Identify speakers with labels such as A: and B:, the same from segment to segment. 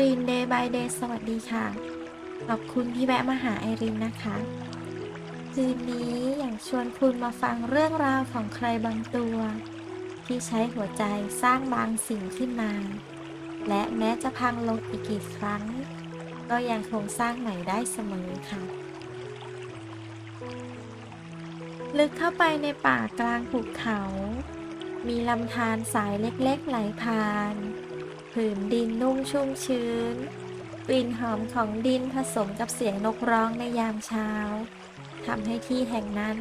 A: ริน Day by Day สวัสดีค่ะ ขอบคุณที่แวะมาหาไอรินนะคะ คืนนี้อยากชวนคุณมาฟังเรื่องราวของใครบางตัว ที่ใช้หัวใจสร้างบางสิ่งขึ้นมา และแม้จะพังลงอีกกี่ครั้ง ก็ยังคงสร้างใหม่ได้เสมอค่ะ ลึกเข้าไปในป่ากลางภูเขา มีลำธารสายเล็กๆไหลผ่าน ผืนดินนุ่มชุ่มชื้น กลิ่นหอมของดินผสมกับเสียงนกร้องในยามเช้าทำให้ที่แห่งนั้น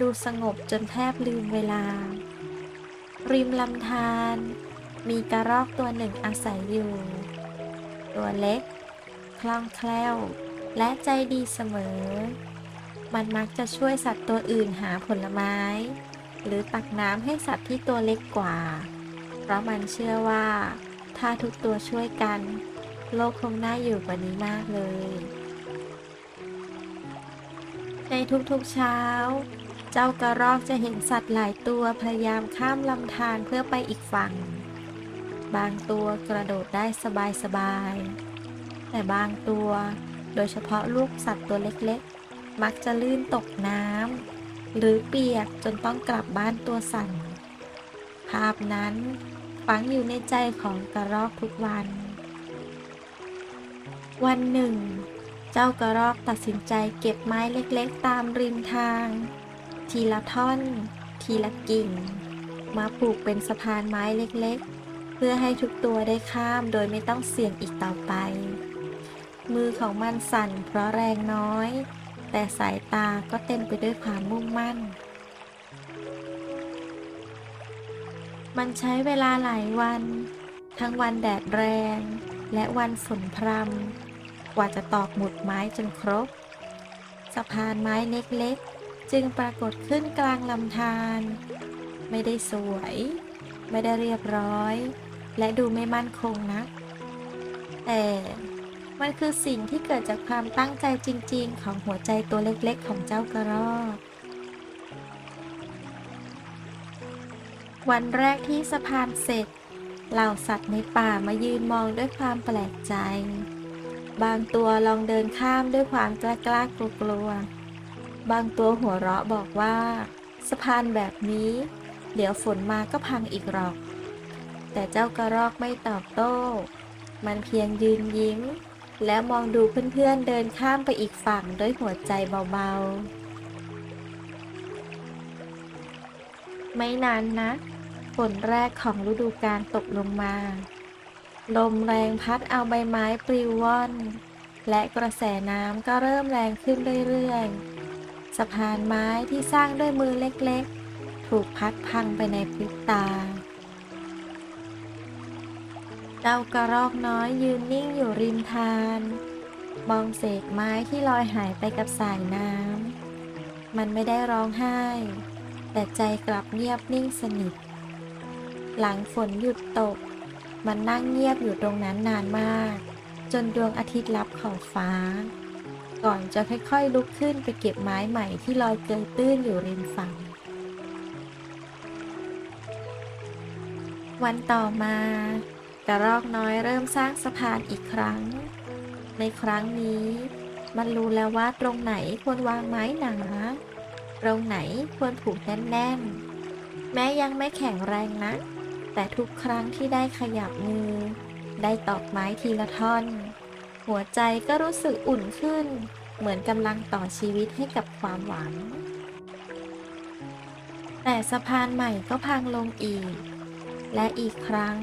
A: ดูสงบจนแทบลืมเวลา ริมลำธารมีกระรอกตัวหนึ่งอาศัยอยู่ ตัวเล็ก คล่องแคล่ว และใจดีเสมอ มันมักจะช่วยสัตว์ตัวอื่นหาผลไม้ หรือตักน้ำให้สัตว์ที่ตัวเล็กกว่า เพราะมันเชื่อว่า ถ้าทุกตัวช่วยกัน โลกคงน่าอยู่กว่านี้มากเลย ในทุกๆเช้า เจ้ากระรอกจะเห็นสัตว์หลายตัวพยายามข้ามลำธารเพื่อไปอีกฝั่ง บางตัวกระโดดได้สบายๆ แต่บางตัว โดยเฉพาะลูกสัตว์ตัวเล็กๆ มักจะลื่นตกน้ำหรือเปียกจนต้องกลับบ้านตัวสั่น ภาพนั้น ฝังอยู่ในใจของกระรอกทุกวัน วันหนึ่ง เจ้ากระรอกตัดสินใจเก็บไม้เล็กๆ ตามริมทาง ทีละท่อน ทีละกิ่ง มาปลูกเป็นสะพานไม้เล็กๆ เพื่อให้ทุกตัวได้ข้ามโดยไม่ต้องเสี่ยงอีกต่อไป มือของมันสั่นเพราะแรงน้อย แต่สายตาก็เต็มไปด้วยความมุ่งมั่น มันใช้เวลาหลายวัน ทั้งวันแดดแรง และวันฝนพรำกว่าจะตอกหมุดไม้จนครบ สะพานไม้เล็กๆ จึงปรากฏขึ้นกลางลำธารไม่ได้สวย ไม่ได้เรียบร้อย และดูไม่มั่นคงนะแต่มันคือสิ่งที่เกิดจากความตั้งใจจริงๆ ของหัวใจตัวเล็กๆ ของเจ้ากระรอก วันแรกที่สะพานเสร็จ เหล่าสัตว์ในป่ามายืนมองด้วยความแปลกใจ บางตัวลองเดินข้ามด้วยความกล้ากล้ากลัวกลัว บางตัวหัวเราะบอกว่า สะพานแบบนี้ เดี๋ยวฝนมาก็พังอีกหรอก แต่เจ้ากระรอกไม่ตอบโต้ มันเพียงยืนยิ้ม แล้วมองดูเพื่อนๆเดินข้ามไปอีกฝั่งด้วยหัวใจเบาๆไม่นานนะ ฝนแรกของฤดูกาลตกลงมา ลมแรงพัดเอาใบไม้ปลิวว่อน และกระแสน้ำก็เริ่มแรงขึ้นเรื่อยๆ สะพานไม้ที่สร้างด้วยมือเล็กๆ ถูกพัดพังไปในพริบตา เจ้ากระรอกน้อยยืนนิ่งอยู่ริมทาน มองเศษไม้ที่ลอยหายไปกับสายน้ำมันไม่ได้ร้องไห้ แต่ใจกลับเงียบนิ่งสนิท หลังฝนหยุดตก มันนั่งเงียบอยู่ตรงนั้นนานมาก จนดวงอาทิตย์ลับขอบฟ้า ก่อนจะค่อยๆลุกขึ้นไปเก็บไม้ใหม่ที่ลอยเกยตื้นอยู่ริมฝั่ง วันต่อมากระรอกน้อยเริ่มสร้างสะพานอีกครั้ง ในครั้งนี้ มันรู้แล้วว่าตรงไหนควรวางไม้หนาตรงไหนควรผูกแน่นๆ แม้ยังไม่แข็งแรงนะ แต่ทุกครั้งที่ได้ขยับมือ ได้ตอกไม้ทีละท่อน หัวใจก็รู้สึกอุ่นขึ้น เหมือนกำลังต่อชีวิตให้กับความหวัง แต่สะพานใหม่ก็พังลงอีก และอีกครั้ง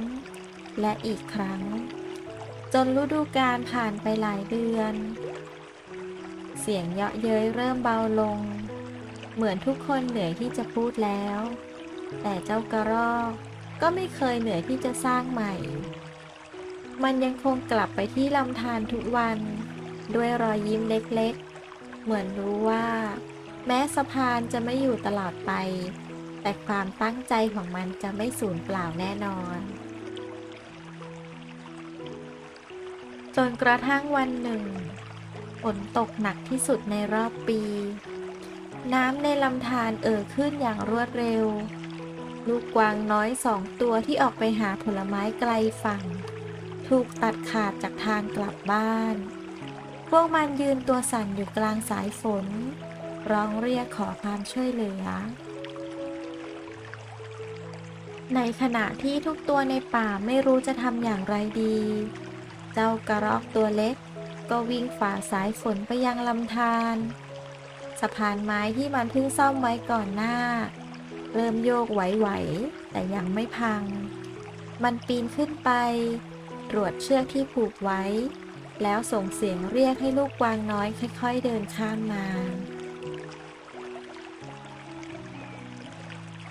A: และอีกครั้ง จนฤดูกาลผ่านไปหลายเดือน เสียงเยาะเย้ยเริ่มเบาลง เหมือนทุกคนเหนื่อยที่จะพูดแล้ว แต่เจ้ากระรอก ก็ไม่เคยเหนื่อยที่จะสร้างใหม่ มันยังคงกลับไปที่ลำธารทุกวัน ด้วยรอยยิ้มเล็กๆ เหมือนรู้ว่า แม้สะพานจะไม่อยู่ตลอดไป แต่ความตั้งใจของมันจะไม่สูญเปล่าแน่นอนจนกระทั่งวันหนึ่งฝนตกหนักที่สุดในรอบปี น้ำในลำธารเอ่อขึ้นอย่างรวดเร็ว ลูกกวางน้อยสองตัวที่ออกไปหาผลไม้ไกลฝั่งถถูกตัดขาดจากทางกลับบ้าน พวกมันยืนตัวสั่นอยู่กลางสายฝน ร้องเรียกขอความช่วยเหลือ ในขณะที่ทุกตัวในป่าไม่รู้จะทำอย่างไรดี เจ้ากระรอกตัวเล็ก ก็วิ่งฝ่าสายฝนไปยังลำธารสะพานไม้ที่มันเพิ่งซ่อมไว้ก่อนหน้า เริ่มโยกไหวๆแต่ยังไม่พัง มันปีนขึ้นไป ตรวจเชือกที่ผูกไว้ แล้วส่งเสียงเรียกให้ลูกกวางน้อยค่อย ๆ เดินข้ามมา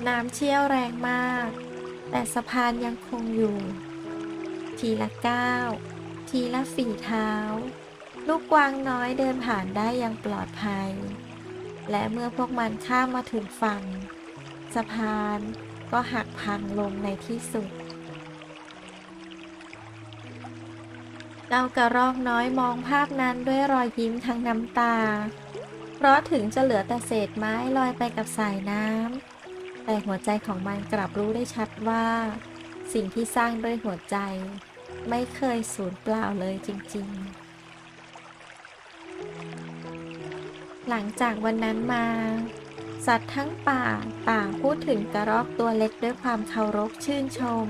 A: น้ำเชี่ยวแรงมาก แต่สะพานยังคงอยู่ ทีละก้าว ทีละฝีเท้า ลูกกวางน้อยเดินผ่านได้อย่างปลอดภัย และเมื่อพวกมันข้ามมาถึงฝั่ง สะพานก็หักพังลงในที่สุดเจ้ากระรอกน้อยมองภาพนั้นด้วยรอยยิ้มทั้งน้ำตา เพราะถึงจะเหลือแต่เศษไม้ลอยไปกับสายน้ำ แต่หัวใจของมันกลับรู้ได้ชัดว่า สิ่งที่สร้างด้วยหัวใจ ไม่เคยสูญเปล่าเลยจริงๆ หลังจากวันนั้นมา สัตว์ทั้งป่าต่างพูดถึงกระรอกตัวเล็กด้วยความเคารพชื่นชม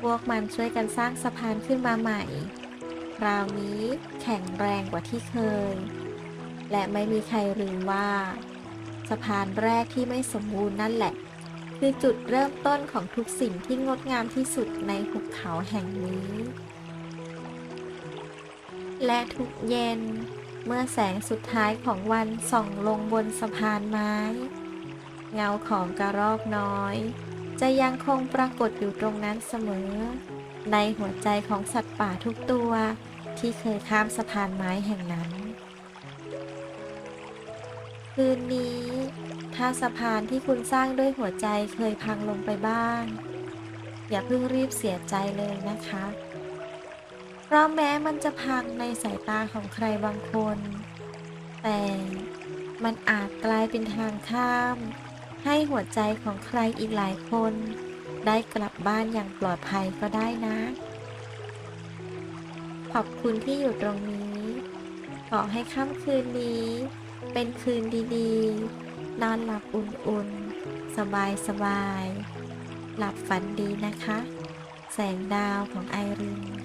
A: พวกมันช่วยกันสร้างสะพานขึ้นมาใหม่ คราวนี้แข็งแรงกว่าที่เคย และไม่มีใครลืมว่า สะพานแรกที่ไม่สมบูรณ์นั่นแหละ คือจุดเริ่มต้นของทุกสิ่งที่งดงามที่สุดในหุบเขาแห่งนี้ และทุกเย็น เมื่อแสงสุดท้ายของวันส่องลงบนสะพานไม้ เงาของกระรอกน้อย จะยังคงปรากฏอยู่ตรงนั้นเสมอ ในหัวใจของสัตว์ป่าทุกตัวที่เคยข้ามสะพานไม้แห่งนั้น คืนนี้ ถ้าสะพานที่คุณสร้างด้วยหัวใจเคยพังลงไปบ้าง อย่าเพิ่งรีบเสียใจเลยนะคะ เพราะแม้มันจะพังในสายตาของใครบางคน แต่มันอาจกลายเป็นทางข้าม ให้หัวใจของใครอีกหลายคน ได้กลับบ้านอย่างปลอดภัยก็ได้นะ ขอบคุณที่อยู่ตรงนี้ ขอให้ค่ำคืนนี้ เป็นคืนดีๆ นอนหลับอุ่นๆ สบายๆ หลับฝันดีนะคะ แสงดาวของไอริน